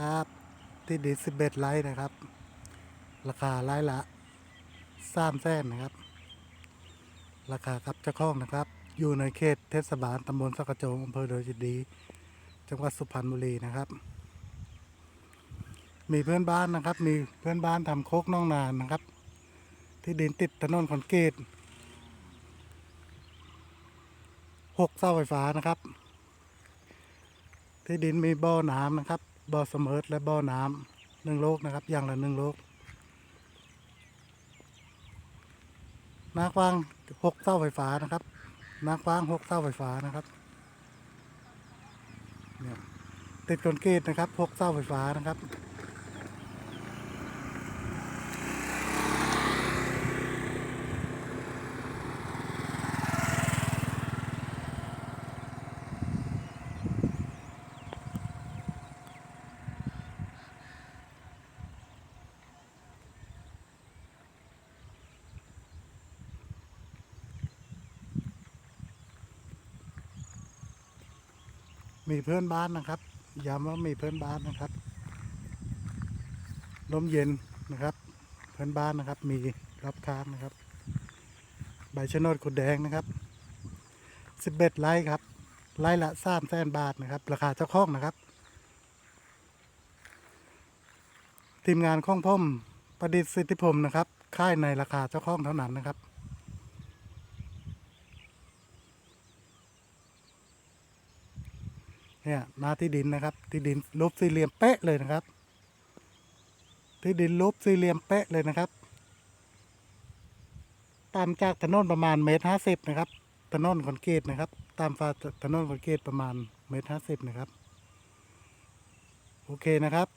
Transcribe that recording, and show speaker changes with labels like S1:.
S1: ครับ ที่ดินสิบเอ็ดไร่นะครับ ราคาไร่ละสามแสนนะครับ ราคาครับเจ้าของนะครับ อยู่ในเขตเทศบาลตำบลสักกระโจงอำเภอโดอยดี จังหวัดสุพรรณบุรีนะครับ มีเพื่อนบ้านนะครับ มีเพื่อนบ้านทำโคกน้องนานนะครับ ที่ดินติดถนนคอนกรีตหกเสาไฟฟ้านะครับ ที่ดินมีบ่อน้ำนะครับ บ่อเสมอและบ่อน้ำหนึ่งโลกนะครับ อย่างละหนึ่งโลกนากว้างหกเสาไฟฟ้านะครับนากว้างหกเสาไฟฟ้านะครับเนี่ยติดคอนกรีตนะครับหกเสาไฟฟ้านะครับ มีเพื่อนบ้านนะครับย้ำว่ามีเพื่อนบ้านนะครับลมเย็นนะครับ เพื่อนบ้านนะครับ มีรับค้างนะครับ ใบชะโนดขุดแดงนะครับสิบเอ็ดไร่ครับไร่ละสามแสนบาทนะครับ ราคาเจ้าของนะครับ ทีมงานข้องพ่มประดิษฐ์สิทธิพรมนะครับ ค่ายในราคาเจ้าของเท่านั้นนะครับ เนี่ยมาที่ดินนะครับ ที่ดินรูปสี่เหลี่ยมเป๊ะเลยนะครับ ที่ดินรูปสี่เหลี่ยมเป๊ะเลยนะครับตามจากถนนประมาณเมตรห้าสิบนะครับ ถนนคอนกรีตนะครับ ตามฟ้าถนนคอนกรีตประมาณเมตรห้าสิบนะครับ โอเคนะครับ